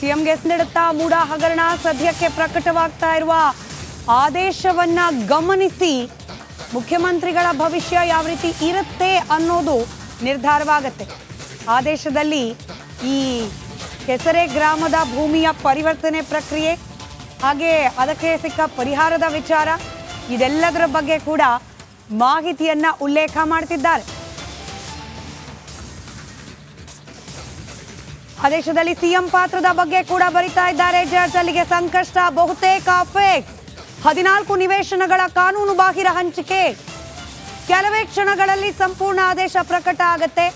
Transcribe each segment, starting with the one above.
ಸಿಎಂಗೆ ನೀಡುತ್ತಾ ಮೂಡ ಹಗರಣ ಸದ್ಯಕ್ಕೆ ಪ್ರಕಟವಾಗ್ತಾ ಇರುವ ಆದೇಶವನ್ನ ಗಮನಿಸಿ ಮುಖ್ಯಮಂತ್ರಿಗಳ ಭವಿಷ್ಯ ಯಾವ ರೀತಿ ಇರುತ್ತೆ ಅನ್ನೋದು ನಿರ್ಧಾರವಾಗತ್ತೆ. ಆದೇಶದಲ್ಲಿ ಈ ಕೆಸರೆ ಗ್ರಾಮದ ಭೂಮಿಯ ಪರಿವರ್ತನೆ ಪ್ರಕ್ರಿಯೆ, ಹಾಗೆ ಅದಕ್ಕೆ ಸಿಕ್ಕ ಪರಿಹಾರದ ವಿಚಾರ, ಇದೆಲ್ಲದರ ಬಗ್ಗೆ ಕೂಡ ಮಾಹಿತಿಯನ್ನ ಉಲ್ಲೇಖ ಮಾಡ್ತಿದ್ದಾರೆ. ಆದೇಶದಲ್ಲಿ ಸಿಎಂ ಪಾತ್ರದ ಬಗ್ಗೆ ಕೂಡ ಬರಿತಾ ಇದ್ದಾರೆ. ಜಡ್ಜ್ ಅಲ್ಲಿಗೆ ಸಂಕಷ್ಟ, ಬಹುತೇಕ ಫೇಕ್ ಹದಿನಾಲ್ಕು ನಿವೇಶನಗಳ ಕಾನೂನು ಬಾಹಿರ ಹಂಚಿಕೆ. ಕೆಲವೇ ಕ್ಷಣಗಳಲ್ಲಿ ಸಂಪೂರ್ಣ ಆದೇಶ ಪ್ರಕಟ ಆಗತ್ತೆ.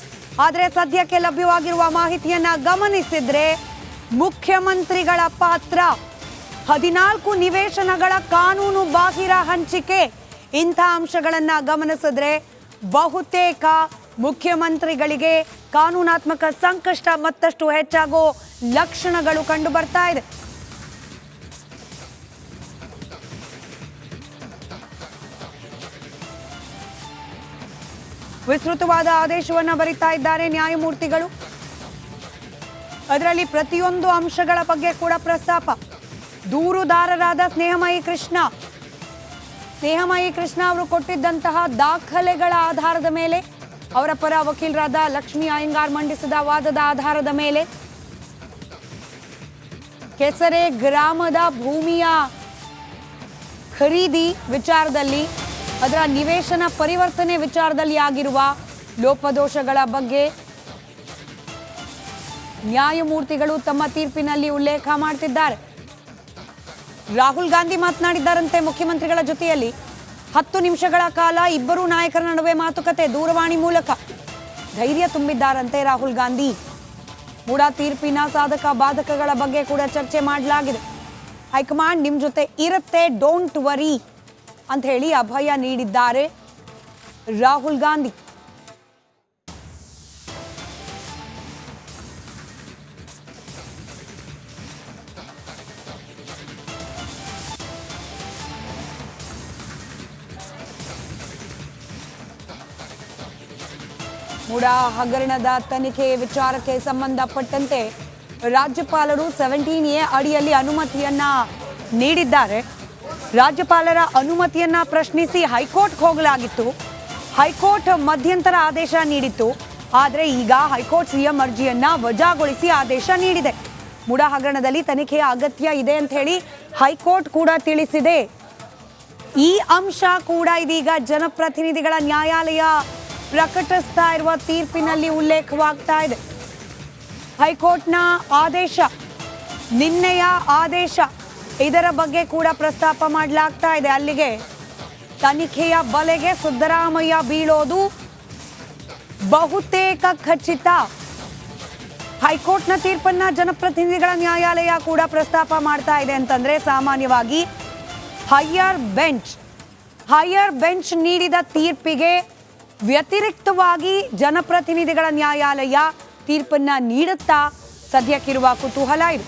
ಆದರೆ ಸದ್ಯಕ್ಕೆ ಲಭ್ಯವಾಗಿರುವ ಮಾಹಿತಿಯನ್ನ ಗಮನಿಸಿದ್ರೆ ಮುಖ್ಯಮಂತ್ರಿಗಳ ಪಾತ್ರ. ಹದಿನಾಲ್ಕು ನಿವೇಶನಗಳ ಕಾನೂನು ಬಾಹಿರ ಹಂಚಿಕೆ. ಇಂಥ ಅಂಶಗಳನ್ನ ಗಮನಿಸಿದ್ರೆ ಬಹುತೇಕ ಮುಖ್ಯಮಂತ್ರಿಗಳಿಗೆ ಕಾನೂನಾತ್ಮಕ ಸಂಕಷ್ಟ ಮತ್ತಷ್ಟು ಹೆಚ್ಚಾಗೋ ಲಕ್ಷಣಗಳು ಕಂಡು ಬರ್ತಾ ಇದೆ. ವಿಸ್ತೃತವಾದ ಆದೇಶವನ್ನ ಬರೀತಾ ಇದ್ದಾರೆ ನ್ಯಾಯಮೂರ್ತಿಗಳು. ಅದರಲ್ಲಿ ಪ್ರತಿಯೊಂದು ಅಂಶಗಳ ಬಗ್ಗೆ ಕೂಡ ಪ್ರಸ್ತಾಪ. ದೂರುದಾರರಾದ ಸ್ನೇಹಮಯಿ ಕೃಷ್ಣ. ಸ್ನೇಹಮಯಿ ಕೃಷ್ಣ ಅವರು ಕೊಟ್ಟಿದ್ದಂತಹ ದಾಖಲೆಗಳ ಆಧಾರದ ಮೇಲೆ ಅವರ ಪರ ವಕೀಲರಾದ ಲಕ್ಷ್ಮಿ ಅಯ್ಯಂಗಾರ್ ಮಂಡಿಸಿದ ವಾದದ ಆಧಾರದ ಮೇಲೆ ಕೆಸರೆ ಗ್ರಾಮದ ಭೂಮಿಯ ಖರೀದಿ ವಿಚಾರದಲ್ಲಿ, ಅದರ ನಿವೇಶನ ಪರಿವರ್ತನೆ ವಿಚಾರದಲ್ಲಿ ಆಗಿರುವ ಲೋಪದೋಷಗಳ ಬಗ್ಗೆ ನ್ಯಾಯಮೂರ್ತಿಗಳು ತಮ್ಮ ತೀರ್ಪಿನಲ್ಲಿ ಉಲ್ಲೇಖ ಮಾಡ್ತಿದ್ದಾರೆ. ರಾಹುಲ್ ಗಾಂಧಿ ಮಾತನಾಡಿದ್ದಾರಂತೆ ಮುಖ್ಯಮಂತ್ರಿಗಳ ಜೊತೆಯಲ್ಲಿ. ಹತ್ತು ನಿಮಿಷಗಳ ಕಾಲ ಇಬ್ಬರೂ ನಾಯಕರ ನಡುವೆ ಮಾತುಕತೆ, ದೂರವಾಣಿ ಮೂಲಕ. ಧೈರ್ಯ ತುಂಬಿದ್ದಾರಂತೆ ರಾಹುಲ್ ಗಾಂಧಿ. ಕೂಡ ತೀರ್ಪಿನ ಸಾಧಕ, ಬಾಧಕಗಳ ಬಗ್ಗೆ ಕೂಡ ಚರ್ಚೆ ಮಾಡಲಾಗಿದೆ. ಹೈಕಮಾಂಡ್ ನಿಮ್ಮ ಜೊತೆ ಇರುತ್ತೆ, ಡೋಂಟ್ ವರಿ ಅಂತ ಹೇಳಿ ಅಭಯ ನೀಡಿದ್ದಾರೆ ರಾಹುಲ್ ಗಾಂಧಿ. ಮೂಡ ಹಗರಣದ ತನಿಖೆ ವಿಚಾರಕ್ಕೆ ಸಂಬಂಧಪಟ್ಟಂತೆ ರಾಜ್ಯಪಾಲರು ಸೆವೆಂಟೀನ್ ಎ ಅಡಿಯಲ್ಲಿ ಅನುಮತಿಯನ್ನ ನೀಡಿದ್ದಾರೆ. ರಾಜ್ಯಪಾಲರ ಅನುಮತಿಯನ್ನ ಪ್ರಶ್ನಿಸಿ ಹೈಕೋರ್ಟ್ಗೆ ಹೋಗಲಾಗಿತ್ತು. ಹೈಕೋರ್ಟ್ ಮಧ್ಯಂತರ ಆದೇಶ ನೀಡಿತ್ತು. ಆದರೆ ಈಗ ಹೈಕೋರ್ಟ್ ಸಿಎಂ ಅರ್ಜಿಯನ್ನ ವಜಾಗೊಳಿಸಿ ಆದೇಶ ನೀಡಿದೆ. ಮೂಡ ಹಗರಣದಲ್ಲಿ ತನಿಖೆಯ ಅಗತ್ಯ ಇದೆ ಅಂತ ಹೇಳಿ ಹೈಕೋರ್ಟ್ ಕೂಡ ತಿಳಿಸಿದೆ. ಈ ಅಂಶ ಕೂಡ ಇದೀಗ ಜನಪ್ರತಿನಿಧಿಗಳ ನ್ಯಾಯಾಲಯ ಪ್ರಕಟಿಸ್ತಾ ಇರುವ ತೀರ್ಪಿನಲ್ಲಿ ಉಲ್ಲೇಖವಾಗ್ತಾ ಇದೆ. ಹೈಕೋರ್ಟ್ನ ಆದೇಶ, ನಿನ್ನೆಯ ಆದೇಶ ಇದರ ಬಗ್ಗೆ ಕೂಡ ಪ್ರಸ್ತಾಪ ಮಾಡಲಾಗ್ತಾ ಇದೆ. ಅಲ್ಲಿಗೆ ತನಿಖೆಯ ಬಲೆಗೆ ಸಿದ್ದರಾಮಯ್ಯ ಬೀಳೋದು ಬಹುತೇಕ ಖಚಿತ. ಹೈಕೋರ್ಟ್ನ ತೀರ್ಪನ್ನ ಜನಪ್ರತಿನಿಧಿಗಳ ನ್ಯಾಯಾಲಯ ಕೂಡ ಪ್ರಸ್ತಾಪ ಮಾಡ್ತಾ ಇದೆ ಅಂತಂದ್ರೆ ಸಾಮಾನ್ಯವಾಗಿ ಹೈಯರ್ ಬೆಂಚ್. ಹೈಯರ್ ಬೆಂಚ್ ನೀಡಿದ ತೀರ್ಪಿಗೆ ವ್ಯತಿರಿಕ್ತವಾಗಿ ಜನಪ್ರತಿನಿಧಿಗಳ ನ್ಯಾಯಾಲಯ ತೀರ್ಪನ್ನ ನೀಡುತ್ತಾ ಸದ್ಯಕ್ಕಿರುವ ಕುತೂಹಲ ಇದು.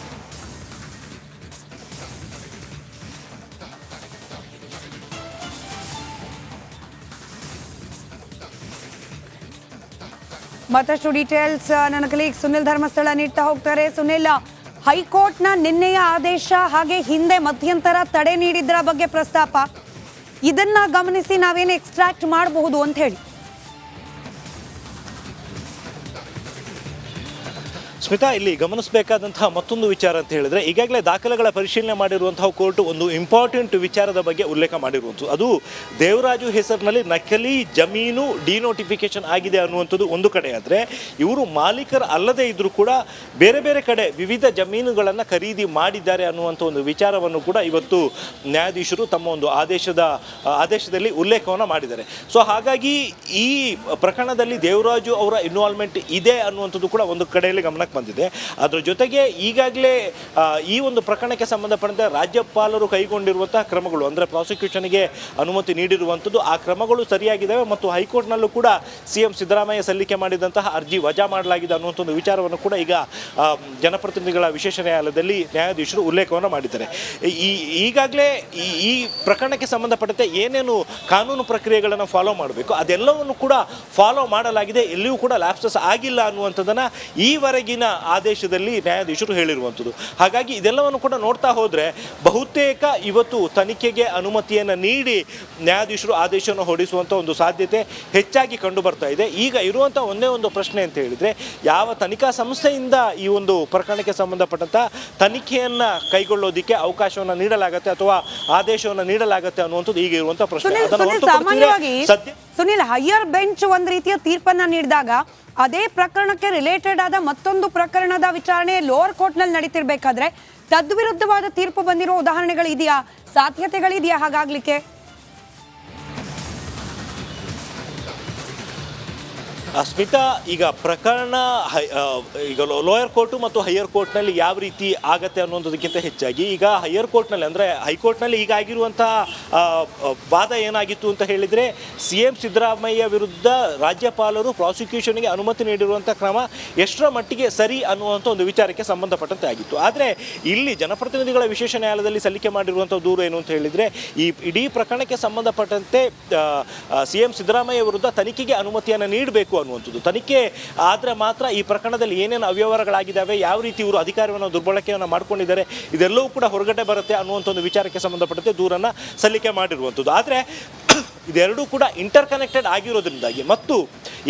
ಮತ್ತಷ್ಟು ಡೀಟೇಲ್ಸ್ ನನ್ನ ಕಲೀಗ್ ಸುನಿಲ್ ಧರ್ಮಸ್ಥಳ ನೀಡ್ತಾ ಹೋಗ್ತಾರೆ. ಸುನಿಲ್, ಹೈಕೋರ್ಟ್ನ ನಿನ್ನೆಯ ಆದೇಶ ಹಾಗೆ ಹಿಂದೆ ಮಧ್ಯಂತರ ತಡೆ ನೀಡಿದ್ರ ಬಗ್ಗೆ ಪ್ರಸ್ತಾಪ. ಇದನ್ನ ಗಮನಿಸಿ ನಾವೇನು ಎಕ್ಸ್ಟ್ರಾಕ್ಟ್ ಮಾಡಬಹುದು ಅಂತ ಹೇಳಿ. ಸ್ಮಿತಾ, ಇಲ್ಲಿ ಗಮನಿಸಬೇಕಾದಂತಹ ಮತ್ತೊಂದು ವಿಚಾರ ಅಂತ ಹೇಳಿದ್ರೆ, ಈಗಾಗಲೇ ದಾಖಲೆಗಳ ಪರಿಶೀಲನೆ ಮಾಡಿರುವಂತಹ ಕೋರ್ಟ್ ಒಂದು ಇಂಪಾರ್ಟೆಂಟ್ ವಿಚಾರದ ಬಗ್ಗೆ ಉಲ್ಲೇಖ ಮಾಡಿರುವಂಥದ್ದು. ಅದು ದೇವರಾಜು ಹೆಸರಿನಲ್ಲಿ ನಕಲಿ ಜಮೀನು ಡಿನೋಟಿಫಿಕೇಶನ್ ಆಗಿದೆ ಅನ್ನುವಂಥದ್ದು ಒಂದು ಕಡೆ ಆದರೆ, ಇವರು ಮಾಲೀಕರ ಅಲ್ಲದೇ ಇದ್ದರೂ ಕೂಡ ಬೇರೆ ಬೇರೆ ಕಡೆ ವಿವಿಧ ಜಮೀನುಗಳನ್ನು ಖರೀದಿ ಮಾಡಿದ್ದಾರೆ ಅನ್ನುವಂಥ ಒಂದು ವಿಚಾರವನ್ನು ಕೂಡ ಇವತ್ತು ನ್ಯಾಯಾಧೀಶರು ತಮ್ಮ ಒಂದು ಆದೇಶದ, ಆದೇಶದಲ್ಲಿ ಉಲ್ಲೇಖವನ್ನು ಮಾಡಿದ್ದಾರೆ. ಸೊ, ಹಾಗಾಗಿ ಈ ಪ್ರಕರಣದಲ್ಲಿ ದೇವರಾಜು ಅವರ ಇನ್ವಾಲ್ವ್ಮೆಂಟ್ ಇದೆ ಅನ್ನುವಂಥದ್ದು ಕೂಡ ಒಂದು ಕಡೆಯಲ್ಲಿ ಗಮನಕ್ಕೆ ಬಂದಿದೆ. ಅದರ ಜೊತೆಗೆ ಈಗಾಗಲೇ ಈ ಒಂದು ಪ್ರಕರಣಕ್ಕೆ ಸಂಬಂಧಪಟ್ಟಂತೆ ರಾಜ್ಯಪಾಲರು ಕೈಗೊಂಡಿರುವಂತಹ ಕ್ರಮಗಳು, ಅಂದರೆ ಪ್ರಾಸಿಕ್ಯೂಷನ್ಗೆ ಅನುಮತಿ ನೀಡಿರುವಂಥದ್ದು, ಆ ಕ್ರಮಗಳು ಸರಿಯಾಗಿದ್ದಾವೆ ಮತ್ತು ಹೈಕೋರ್ಟ್ನಲ್ಲೂ ಕೂಡ ಸಿ ಎಂ ಸಿದ್ದರಾಮಯ್ಯ ಸಲ್ಲಿಕೆ ಮಾಡಿದಂತಹ ಅರ್ಜಿ ವಜಾ ಮಾಡಲಾಗಿದೆ ಅನ್ನುವಂಥ ಒಂದು ವಿಚಾರವನ್ನು ಕೂಡ ಈಗ ಜನಪ್ರತಿನಿಧಿಗಳ ವಿಶೇಷ ನ್ಯಾಯಾಲಯದಲ್ಲಿ ನ್ಯಾಯಾಧೀಶರು ಉಲ್ಲೇಖವನ್ನು ಮಾಡಿದ್ದಾರೆ. ಈ, ಈಗಾಗಲೇ ಈ ಪ್ರಕರಣಕ್ಕೆ ಸಂಬಂಧಪಟ್ಟಂತೆ ಏನೇನು ಕಾನೂನು ಪ್ರಕ್ರಿಯೆಗಳನ್ನು ಫಾಲೋ ಮಾಡಬೇಕು, ಅದೆಲ್ಲವನ್ನು ಕೂಡ ಫಾಲೋ ಮಾಡಲಾಗಿದೆ, ಎಲ್ಲಿಯೂ ಕೂಡ ಲ್ಯಾಪ್ಸಸ್ ಆಗಿಲ್ಲ ಅನ್ನುವಂಥದ್ದನ್ನು ಈವರೆಗಿನ ಜಮೀನಿನ ಆದೇಶದಲ್ಲಿ ನ್ಯಾಯಾಧೀಶರು ಹೇಳಿರುವಂಥದ್ದು. ಹಾಗಾಗಿ ಇದೆಲ್ಲವನ್ನು ಕೂಡ ನೋಡ್ತಾ ಹೋದರೆ ಬಹುತೇಕ ಇವತ್ತು ತನಿಖೆಗೆ ಅನುಮತಿಯನ್ನು ನೀಡಿ ನ್ಯಾಯಾಧೀಶರು ಆದೇಶವನ್ನು ಹೊರಡಿಸುವಂಥ ಒಂದು ಸಾಧ್ಯತೆ ಹೆಚ್ಚಾಗಿ ಕಂಡು ಬರ್ತಾ ಇದೆ. ಈಗ ಇರುವಂಥ ಒಂದೇ ಒಂದು ಪ್ರಶ್ನೆ ಅಂತ ಹೇಳಿದರೆ ಯಾವ ತನಿಖಾ ಸಂಸ್ಥೆಯಿಂದ ಈ ಒಂದು ಪ್ರಕರಣಕ್ಕೆ ಸಂಬಂಧಪಟ್ಟಂಥ ತನಿಖೆಯನ್ನು ಕೈಗೊಳ್ಳೋದಕ್ಕೆ ಅವಕಾಶವನ್ನು ನೀಡಲಾಗುತ್ತೆ ಅಥವಾ ಆದೇಶವನ್ನು ನೀಡಲಾಗುತ್ತೆ ಅನ್ನುವಂಥದ್ದು ಈಗ ಇರುವಂಥ ಪ್ರಶ್ನೆ. ಸುನಿಲ್ ಹೈಯರ್ ಬೆಂಚ್ ಒಂದ್ ರೀತಿಯ ತೀರ್ಪನ್ನ ನೀಡಿದಾಗ ಅದೇ ಪ್ರಕರಣಕ್ಕೆ ರಿಲೇಟೆಡ್ ಆದ ಮತ್ತೊಂದು ಪ್ರಕರಣದ ವಿಚಾರಣೆ ಲೋವರ್ ಕೋರ್ಟ್ನಲ್ಲಿ ನಡೀತಿರ್ಬೇಕಾದ್ರೆ ತದ್ವಿರುದ್ಧವಾದ ತೀರ್ಪು ಬಂದಿರೋ ಉದಾಹರಣೆಗಳು ಇದೆಯಾ? ಸಾಧ್ಯತೆಗಳಿದೆಯಾ ಹಾಗಾಗ್ಲಿಕ್ಕೆ? ಸ್ಮಿತಾ ಈಗ ಪ್ರಕರಣ ಈಗ ಲೋಯರ್ ಕೋರ್ಟು ಮತ್ತು ಹೈಯರ್ ಕೋರ್ಟ್ನಲ್ಲಿ ಯಾವ ರೀತಿ ಆಗತ್ತೆ ಅನ್ನೋದಕ್ಕಿಂತ ಹೆಚ್ಚಾಗಿ ಈಗ ಹೈಯರ್ ಕೋರ್ಟ್ನಲ್ಲಿ ಅಂದರೆ ಹೈಕೋರ್ಟ್ನಲ್ಲಿ ಈಗ ಆಗಿರುವಂಥ ಆ, ಆ, ವಾದ ಏನಾಗಿತ್ತು ಅಂತ ಹೇಳಿದರೆ ಸಿ ಎಂ ಸಿದ್ದರಾಮಯ್ಯ ವಿರುದ್ಧ ರಾಜ್ಯಪಾಲರು ಪ್ರಾಸಿಕ್ಯೂಷನ್ಗೆ ಅನುಮತಿ ನೀಡಿರುವಂಥ ಕ್ರಮ ಎಷ್ಟರ ಮಟ್ಟಿಗೆ ಸರಿ ಅನ್ನುವಂಥ ಒಂದು ವಿಚಾರಕ್ಕೆ ಸಂಬಂಧಪಟ್ಟಂತೆ ಆಗಿತ್ತು. ಆದರೆ ಇಲ್ಲಿ ಜನಪ್ರತಿನಿಧಿಗಳ ವಿಶೇಷ ನ್ಯಾಯಾಲಯದಲ್ಲಿ ಸಲ್ಲಿಕೆ ಮಾಡಿರುವಂಥ ದೂರು ಏನು ಅಂತ ಹೇಳಿದರೆ ಈ ಇಡೀ ಪ್ರಕರಣಕ್ಕೆ ಸಂಬಂಧಪಟ್ಟಂತೆ ಸಿ ಎಂ ಸಿದ್ದರಾಮಯ್ಯ ವಿರುದ್ಧ ತನಿಖೆಗೆ ಅನುಮತಿಯನ್ನು ನೀಡಬೇಕು ಅನ್ನುವಂಥದ್ದು. ತನಿಖೆ ಆದರೆ ಮಾತ್ರ ಈ ಪ್ರಕರಣದಲ್ಲಿ ಏನೇನು ಅವ್ಯವಹಾರಗಳಾಗಿದ್ದಾವೆ, ಯಾವ ರೀತಿ ಇವರು ಅಧಿಕಾರವನ್ನು, ದುರ್ಬಳಕೆಯನ್ನು ಮಾಡ್ಕೊಂಡಿದ್ದಾರೆ, ಇದೆಲ್ಲವೂ ಕೂಡ ಹೊರಗಡೆ ಬರುತ್ತೆ ಅನ್ನುವಂಥ ಒಂದು ವಿಚಾರಕ್ಕೆ ಸಂಬಂಧಪಟ್ಟಂತೆ ದೂರನ್ನು ಸಲ್ಲಿಕೆ ಮಾಡಿರುವಂಥದ್ದು. ಆದರೆ, ಇದೆರಡೂ ಕೂಡ ಇಂಟರ್ ಕನೆಕ್ಟೆಡ್ ಆಗಿರೋದ್ರಿಂದಾಗಿ. ಮತ್ತು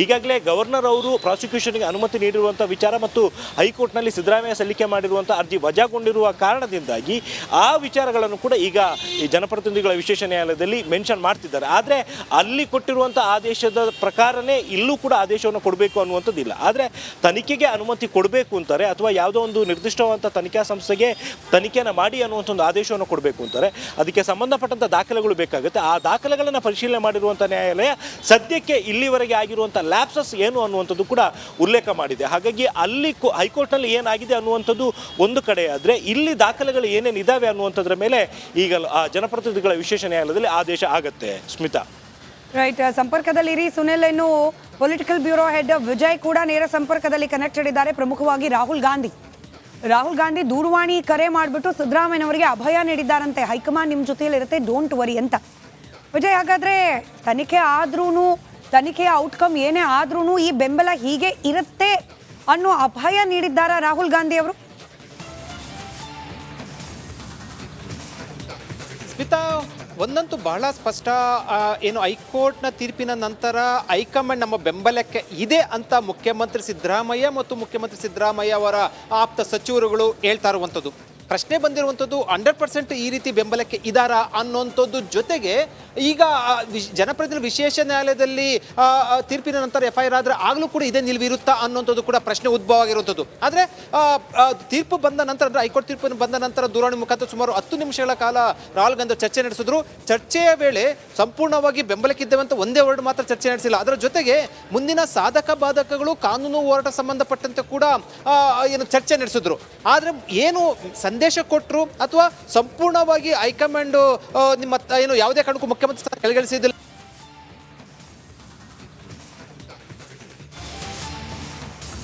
ಈಗಾಗಲೇ ಗವರ್ನರ್ ಅವರು ಪ್ರಾಸಿಕ್ಯೂಷನ್ಗೆ ಅನುಮತಿ ನೀಡಿರುವಂಥ ವಿಚಾರ ಮತ್ತು ಹೈಕೋರ್ಟ್ನಲ್ಲಿ ಸಿದ್ದರಾಮಯ್ಯ ಸಲ್ಲಿಕೆ ಮಾಡಿರುವಂಥ ಅರ್ಜಿ ವಜಾಗೊಂಡಿರುವ ಕಾರಣದಿಂದಾಗಿ ಆ ವಿಚಾರಗಳನ್ನು ಕೂಡ ಈಗ ಈ ಜನಪ್ರತಿನಿಧಿಗಳ ವಿಶೇಷ ನ್ಯಾಯಾಲಯದಲ್ಲಿ ಮೆನ್ಷನ್ ಮಾಡ್ತಿದ್ದಾರೆ. ಆದರೆ ಅಲ್ಲಿ ಕೊಟ್ಟಿರುವಂಥ ಆದೇಶದ ಪ್ರಕಾರನೇ ಇಲ್ಲೂ ಕೂಡ ಆದೇಶವನ್ನು ಕೊಡಬೇಕು ಅನ್ನುವಂಥದ್ದಿಲ್ಲ. ಆದರೆ ತನಿಖೆಗೆ ಅನುಮತಿ ಕೊಡಬೇಕು ಅಂತಾರೆ ಅಥವಾ ಯಾವುದೋ ಒಂದು ನಿರ್ದಿಷ್ಟವಾದಂಥ ತನಿಖಾ ಸಂಸ್ಥೆಗೆ ತನಿಖೆಯನ್ನು ಮಾಡಿ ಅನ್ನುವಂಥ ಒಂದು ಆದೇಶವನ್ನು ಕೊಡಬೇಕು ಅಂತಾರೆ. ಅದಕ್ಕೆ ಸಂಬಂಧಪಟ್ಟಂಥ ದಾಖಲೆಗಳು ಬೇಕಾಗುತ್ತೆ. ಆ ದಾಖಲೆಗಳನ್ನು ಪರಿಶೀಲನೆ ಮಾಡಿರುವಂಥ ನ್ಯಾಯಾಲಯ ಸದ್ಯಕ್ಕೆ ಇಲ್ಲಿವರೆಗೆ ಆಗಿರುವಂಥ ಲ್ಯಾಪ್ಸಸ್ ಏನು ಅನ್ನುವಂಥದ್ದು ಕೂಡ ಉಲ್ಲೇಖ ಮಾಡಿದೆ. ಹಾಗಾಗಿ ಅಲ್ಲಿ ಹೈಕೋರ್ಟ್ನಲ್ಲಿ ಏನಾಗಿದೆ ಅನ್ನುವಂಥದ್ದು ಒಂದು ಕಡೆ ಆದರೆ ಇಲ್ಲಿ ದಾಖಲೆಗಳು ಏನೇನು ಇದ್ದಾವೆ ಅನ್ನುವಂಥದ್ರ ಮೇಲೆ ಈಗ ಜನಪ್ರತಿನಿಧಿಗಳ ವಿಶೇಷ ನ್ಯಾಯಾಲಯದಲ್ಲಿ ಆದೇಶ ಆಗತ್ತೆ. ಸ್ಮಿತಾ. ರೈಟ್ ಸಂಪರ್ಕದಲ್ಲಿರಿ ಸುನಿಲ್ ಇನ್ನು ಪೊಲಿಟಿಕಲ್ ಬ್ಯೂರೋ ಹೆಡ್ ವಿಜಯ್ ಕೂಡ ನೇರ ಸಂಪರ್ಕದಲ್ಲಿ ಕನೆಕ್ಟೆಡ್ ಇದ್ದಾರೆ. ಪ್ರಮುಖವಾಗಿ ರಾಹುಲ್ ಗಾಂಧಿ. ರಾಹುಲ್ ಗಾಂಧಿ ದೂರವಾಣಿ ಕರೆ ಮಾಡಿಬಿಟ್ಟು ಸಿದ್ದರಾಮಯ್ಯನವರಿಗೆ ಅಭಯ ನೀಡಿದ್ದಾರಂತೆ. ಹೈಕಮಾಂಡ್ ನಿಮ್ಮ ಜೊತೆಯಲ್ಲಿ ಇರುತ್ತೆ ಡೋಂಟ್ ವರಿ ಅಂತ. ವಿಜಯ್, ಹಾಗಾದ್ರೆ ತನಿಖೆ ಆದ್ರೂ ತನಿಖೆಯ ಔಟ್ಕಮ್ ಏನೇ ಆದ್ರೂ ಈ ಬೆಂಬಲ ಹೀಗೆ ಇರುತ್ತೆ ಅನ್ನೋ ಅಭಯ ನೀಡಿದ್ದಾರಾ ರಾಹುಲ್ ಗಾಂಧಿ ಅವರು? ಸ್ಮಿತಾ, ಒಂದಂತೂ ಬಹಳ ಸ್ಪಷ್ಟ ಏನು ಹೈಕೋರ್ಟ್ನ ತೀರ್ಪಿನ ನಂತರ ಹೈಕಮಾಂಡ್ ನಮ್ಮ ಬೆಂಬಲಕ್ಕೆ ಇದೆ ಅಂತ ಮುಖ್ಯಮಂತ್ರಿ ಸಿದ್ದರಾಮಯ್ಯ ಮತ್ತು ಮುಖ್ಯಮಂತ್ರಿ ಸಿದ್ದರಾಮಯ್ಯ ಅವರ ಆಪ್ತ ಸಚಿವರುಗಳು ಹೇಳ್ತಾ ಇರುವಂಥದ್ದು. ಪ್ರಶ್ನೆ ಬಂದಿರುವಂಥದ್ದು ಹಂಡ್ರೆಡ್ ಪರ್ಸೆಂಟ್ ಈ ರೀತಿ ಬೆಂಬಲಕ್ಕೆ ಇದ್ದಾರಾ ಅನ್ನೋಂಥದ್ದು ಜೊತೆಗೆ ಈಗ ಜನಪ್ರತಿನಿಧಿ ವಿಶೇಷ ನ್ಯಾಯಾಲಯದಲ್ಲಿ ತೀರ್ಪಿನ ನಂತರ ಎಫ್ ಐ ಆರ್ ಆದರೆ ಆಗಲೂ ಕೂಡ ಇದೇ ನಿಲ್ವಿರುತ್ತಾ ಅನ್ನೋಂಥದ್ದು ಕೂಡ ಪ್ರಶ್ನೆ ಉದ್ಭವ ಆಗಿರುವಂಥದ್ದು. ಆದರೆ ತೀರ್ಪು ಬಂದ ನಂತರ, ಅಂದರೆ ಹೈಕೋರ್ಟ್ ತೀರ್ಪು ಬಂದ ನಂತರ ದೂರವಾಣಿ ಮುಖಾಂತರ ಸುಮಾರು ಹತ್ತು ನಿಮಿಷಗಳ ಕಾಲ ರಾಹುಲ್ ಗಾಂಧಿ ಚರ್ಚೆ ನಡೆಸಿದ್ರು. ಚರ್ಚೆಯ ವೇಳೆ ಸಂಪೂರ್ಣವಾಗಿ ಬೆಂಬಲಕ್ಕಿದ್ದೇವೆ ಅಂತ ಒಂದೇ ವರ್ಡ್ ಮಾತ್ರ ಚರ್ಚೆ ನಡೆಸಿಲ್ಲ. ಅದರ ಜೊತೆಗೆ ಮುಂದಿನ ಸಾಧಕ ಬಾಧಕಗಳು ಕಾನೂನು ಹೋರಾಟ ಸಂಬಂಧಪಟ್ಟಂತೆ ಕೂಡ ಏನು ಚರ್ಚೆ ನಡೆಸಿದ್ರು. ಆದರೆ ಏನು ಸಂದೇಶ ಕೊಟ್ಟರು ಅಥವಾ ಸಂಪೂರ್ಣವಾಗಿ ಹೈಕಮಾಂಡ್ ನಿಮ್ಮ ಏನು ಯಾವುದೇ ಕಾರಣಕ್ಕೂ ಮುಖ್ಯಮಂತ್ರಿ ಸ್ಥಾನ ಕೆಳಗಿಳಿಸಿದಿಲ್ಲ.